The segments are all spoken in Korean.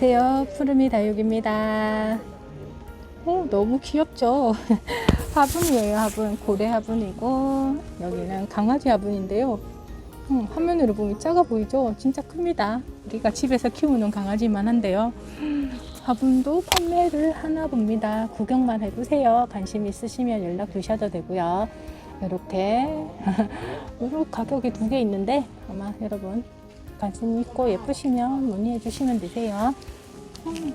안녕하세요. 푸르미 다육입니다. 오, 너무 귀엽죠? 화분이에요, 화분. 고래 화분이고, 여기는 강아지 화분인데요. 음, 화면으로 보면 작아 보이죠? 진짜 큽니다. 우리가 집에서 키우는 강아지만 한데요. 음, 화분도 판매를 하나 봅니다. 구경만 해보세요. 관심 있으시면 연락 주셔도 되고요. 이렇게, 이렇게 가격이 두 개 있는데, 아마 여러분 관심 있고 예쁘시면 문의해 주시면 되세요. 음,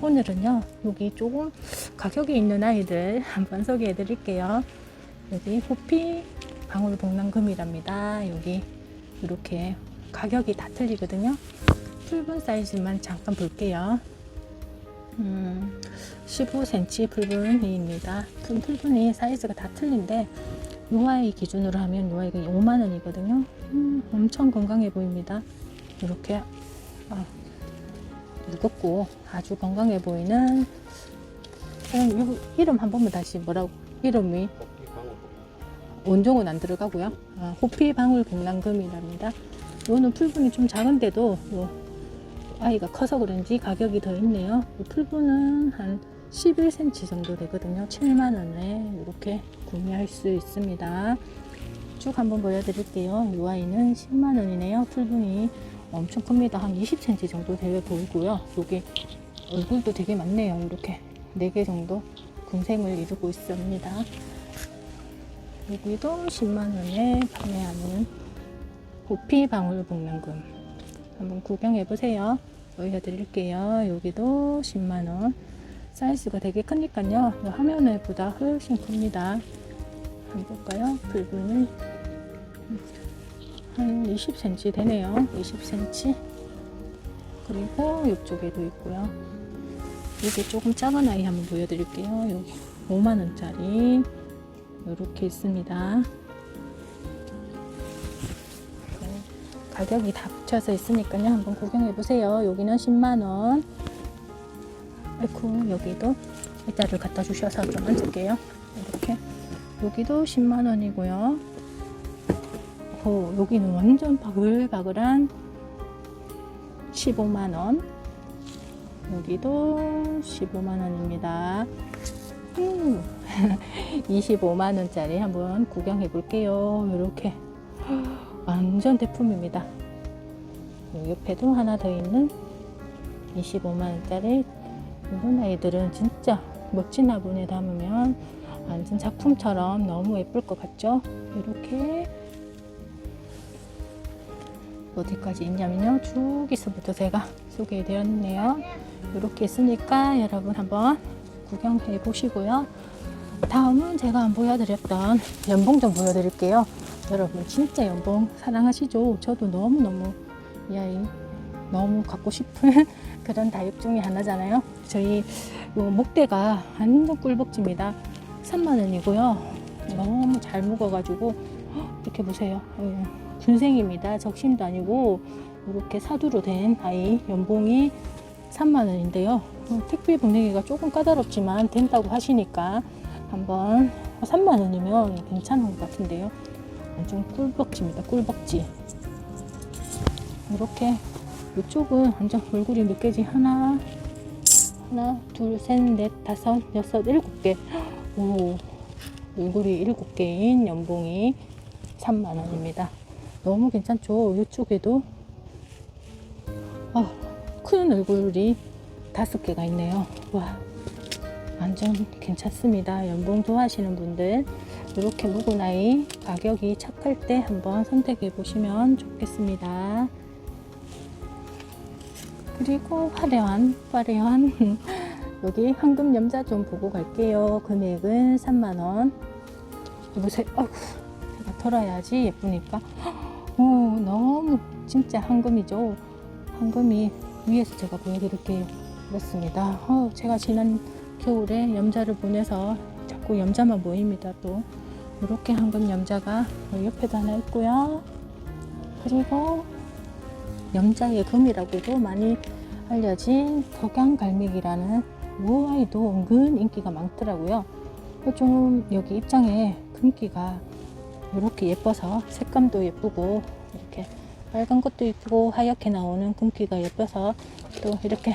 오늘은요, 여기 조금 가격이 있는 아이들 한번 소개해 드릴게요. 여기 호피 방울 복랑금이랍니다. 여기 이렇게 가격이 다 틀리거든요. 풀분 사이즈만 잠깐 볼게요. 음, 15cm 풀분이입니다. 푼 풀분이 사이즈가 다 틀린데 요 아이 기준으로 하면 요 아이가 5만 원이거든요. 음, 엄청 건강해 보입니다. 이렇게 아, 무겁고 아주 건강해 보이는 요 이름 한 번만 다시 뭐라고 이름이 원종은 안 들어가고요. 아, 호피 방울 복랑금이랍니다. 요는 풀분이 좀 작은데도 요 아이가 커서 그런지 가격이 더 있네요. 이 풀분은 한 11cm 정도 되거든요. 7만 원에 이렇게 구매할 수 있습니다. 쭉 한번 보여드릴게요. 이 아이는 10만 원이네요. 풀분이 엄청 큽니다. 한 20cm 정도 되어 보이고요. 여기 얼굴도 되게 많네요. 이렇게 4개 정도 군생을 이루고 있습니다. 여기도 10만 원에 판매하는 호피 방울 복랑금 한번 구경해 보세요. 보여드릴게요. 여기도 10만 원. 사이즈가 되게 크니까요. 이 화면에 보다 훨씬 큽니다. 한번 볼까요? 붉은은 한 20cm 되네요. 20cm. 그리고 이쪽에도 있고요. 이게 조금 작은 아이 한번 보여드릴게요. 여기 5만 원짜리 이렇게 있습니다. 네, 가격이 다 붙여서 있으니까요. 한번 구경해 보세요. 여기는 10만 원. 아이쿠 여기도 의자를 갖다 주셔서 좀 앉을게요. 이렇게 여기도 10만 원이고요. 오, 여기는 완전 바글바글한 15만 원. 여기도 15만 원입니다. 음, 25만 원짜리 한번 구경해 볼게요. 이렇게 완전 대품입니다. 옆에도 하나 더 있는 25만 원짜리 이런 아이들은 진짜 멋진 화분에 담으면 완전 작품처럼 너무 예쁠 것 같죠? 이렇게 어디까지 있냐면요. 저기서부터 제가 소개해 드렸네요. 이렇게 있으니까 여러분 한번 구경해 보시고요. 다음은 제가 안 보여드렸던 연봉 좀 보여드릴게요. 여러분 진짜 연봉 사랑하시죠? 저도 너무너무 이 아이 너무 갖고 싶은 그런 다육 중에 하나잖아요. 저희 요 목대가 완전 꿀벅지입니다. 3만 원이고요. 너무 잘 묵어가지고 헉, 이렇게 보세요. 예, 군생입니다. 적심도 아니고 이렇게 사두로 된 아이 연봉이 3만 원인데요. 어, 택배 보내기가 조금 까다롭지만 된다고 하시니까 한번 3만 원이면 괜찮은 것 같은데요. 완전 꿀벅지입니다. 꿀벅지. 이렇게 이쪽은 완전 얼굴이 몇 개지? 하나, 하나, 둘, 셋, 넷, 다섯, 여섯, 일곱 개. 오, 얼굴이 일곱 개인 연봉이 3만 원입니다. 너무 괜찮죠? 이쪽에도 아, 큰 얼굴이 다섯 개가 있네요. 와, 완전 괜찮습니다. 연봉 좋아하시는 분들 이렇게 아이 가격이 착할 때 한번 선택해 보시면 좋겠습니다. 그리고 화려한 화려한 여기 황금 염자 좀 보고 갈게요. 금액은 3만 원. 보세요. 아이고, 제가 털어야지 예쁘니까. 오, 너무 진짜 황금이죠. 황금이 위에서 제가 보여드릴게요. 그렇습니다. 어, 제가 지난 겨울에 염자를 보내서 자꾸 염자만 보입니다. 또 이렇게 황금 염자가 옆에도 하나 있고요. 그리고 염자의 금이라고도 많이 알려진 덕양갈매기라는 이 아이도 은근 인기가 많더라고요. 좀 여기 입장에 금기가 이렇게 예뻐서 색감도 예쁘고 이렇게 빨간 것도 있고 하얗게 나오는 금기가 예뻐서 또 이렇게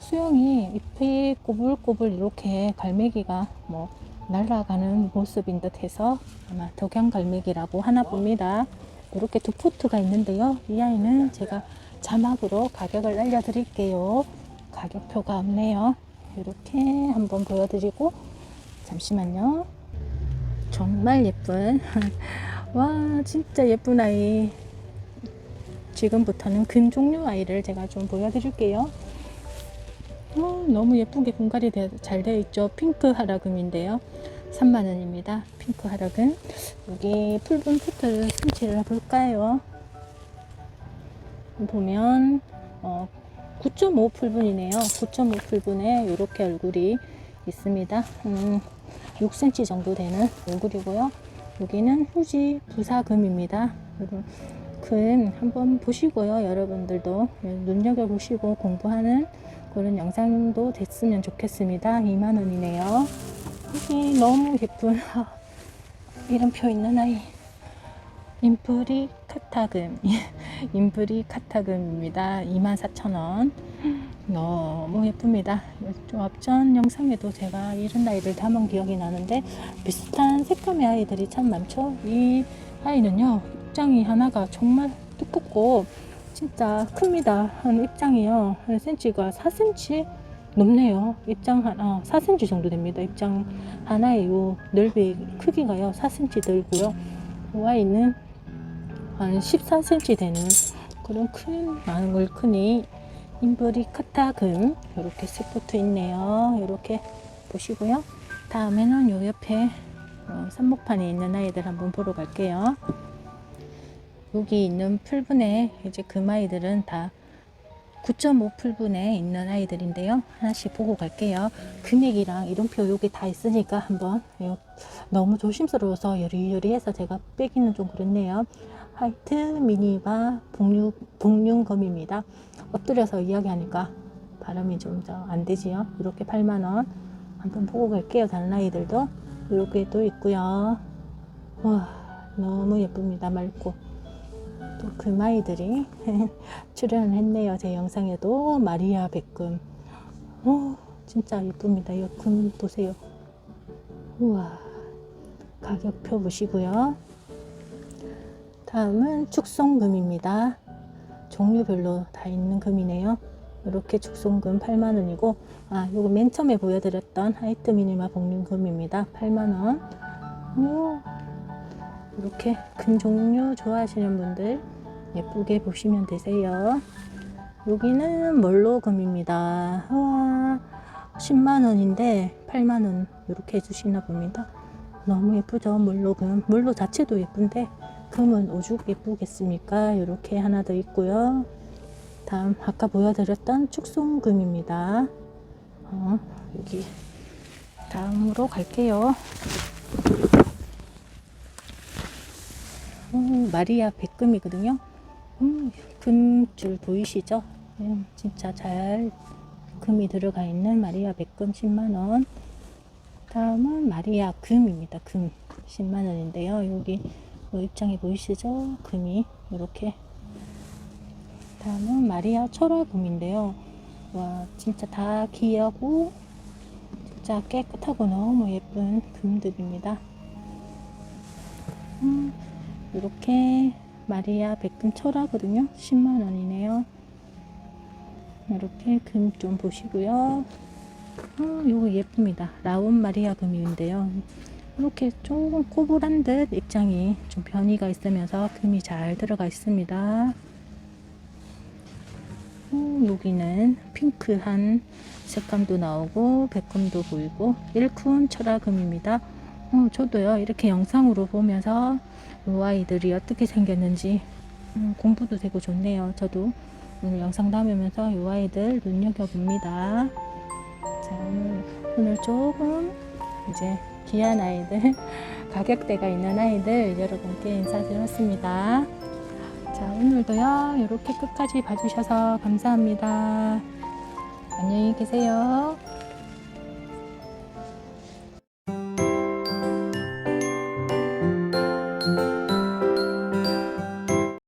수영이 잎이 꼬불꼬불 이렇게 갈매기가 뭐 날아가는 모습인 듯 해서 아마 덕양갈매기라고 하나 봅니다. 이렇게 두 포트가 있는데요. 이 아이는 제가 자막으로 가격을 알려드릴게요. 가격표가 없네요. 이렇게 한번 보여드리고 잠시만요. 정말 예쁜 와 진짜 예쁜 아이 지금부터는 금 종류 아이를 제가 좀 보여드릴게요. 어, 너무 예쁘게 분갈이 잘 되어 있죠. 핑크 하라금인데요. 3만원입니다. 핑크 하라금. 여기 풀분 포트를 설치를 해볼까요? 보면 어, 9.5 풀분이네요. 9.5 풀분에 이렇게 얼굴이 있습니다. 음, 6cm 정도 되는 얼굴이고요. 여기는 후지 부사금입니다. 금 한번 보시고요. 여러분들도 눈여겨보시고 공부하는 그런 영상도 됐으면 좋겠습니다. 2만원이네요. 여기 너무 예쁜 이름표 있는 아이 인프리 카타금 인프리 카타금입니다 24,000원 너무 예쁩니다 좀 앞전 영상에도 제가 이런 아이들 담은 기억이 나는데 비슷한 색감의 아이들이 참 많죠 이 아이는요 입장이 하나가 정말 두껍고 진짜 큽니다 한 입장이요 한 cm가 4cm 높네요. 입장 하나 4cm 정도 됩니다. 입장 하나의 요 넓이 크기가요 4cm 들고요. 이 아이는 한 14cm 되는 그런 큰걸 크니 인브리 카타금 이렇게 세포트 있네요. 이렇게 보시고요. 다음에는 요 옆에 어, 삽목판에 있는 아이들 한번 보러 갈게요. 여기 있는 풀분에 이제 금 아이들은 다 9.5 풀분에 있는 아이들인데요. 하나씩 보고 갈게요. 금액이랑 이름표 여기 다 있으니까 한번 요- 너무 조심스러워서 여리여리해서 제가 빼기는 좀 그렇네요. 하이트 미니바 복륜, 복륜검입니다. 엎드려서 이야기하니까 발음이 좀 안 되지요. 이렇게 8만원 한번 보고 갈게요. 다른 아이들도 이렇게 또 있고요. 와 너무 예쁩니다. 맑고 또 금아이들이 출연을 했네요. 제 영상에도 마리아 백금. 오, 진짜 예쁩니다. 이 금 보세요. 우와. 가격표 보시고요. 다음은 축송금입니다. 종류별로 다 있는 금이네요. 이렇게 축송금 8만원이고, 아, 요거 맨 처음에 보여드렸던 하이트 미니마 복륜금입니다. 8만원. 오, 이렇게 금 종류 좋아하시는 분들 예쁘게 보시면 되세요. 여기는 멀로금입니다. 와, 10만원인데 8만원 이렇게 해주시나 봅니다. 너무 예쁘죠? 멀로금. 멀로 자체도 예쁜데 금은 오죽 예쁘겠습니까? 이렇게 하나 더 있고요. 다음 아까 보여드렸던 축송금입니다. 어, 여기 다음으로 갈게요. 음, 마리아 백금이거든요. 음, 금줄 보이시죠? 음, 진짜 잘 금이 들어가 있는 마리아 백금 10만원. 다음은 마리아 금입니다. 금 10만원인데요. 여기 뭐 입장에 보이시죠? 금이 이렇게. 다음은 마리아 철화금인데요. 와, 진짜 다 귀하고 진짜 깨끗하고 너무 예쁜 금들입니다. 음, 이렇게 마리아 백금 철하거든요. 10만 원이네요. 이렇게 금 좀 보시고요. 어, 이거 예쁩니다. 라운 마리아 금인데요. 이렇게 조금 꼬불한 듯 입장이 좀 변이가 있으면서 금이 잘 들어가 있습니다. 어, 여기는 핑크한 색감도 나오고 백금도 보이고 일쿤 철화금입니다. 어, 저도요 이렇게 영상으로 보면서 이 아이들이 어떻게 생겼는지 음, 공부도 되고 좋네요. 저도 오늘 영상 담으면서 이 아이들 눈여겨봅니다. 자 오늘 오늘 조금 이제 귀한 아이들 가격대가 있는 아이들 여러분께 인사드렸습니다. 자 오늘도요 이렇게 끝까지 봐주셔서 감사합니다. 안녕히 계세요.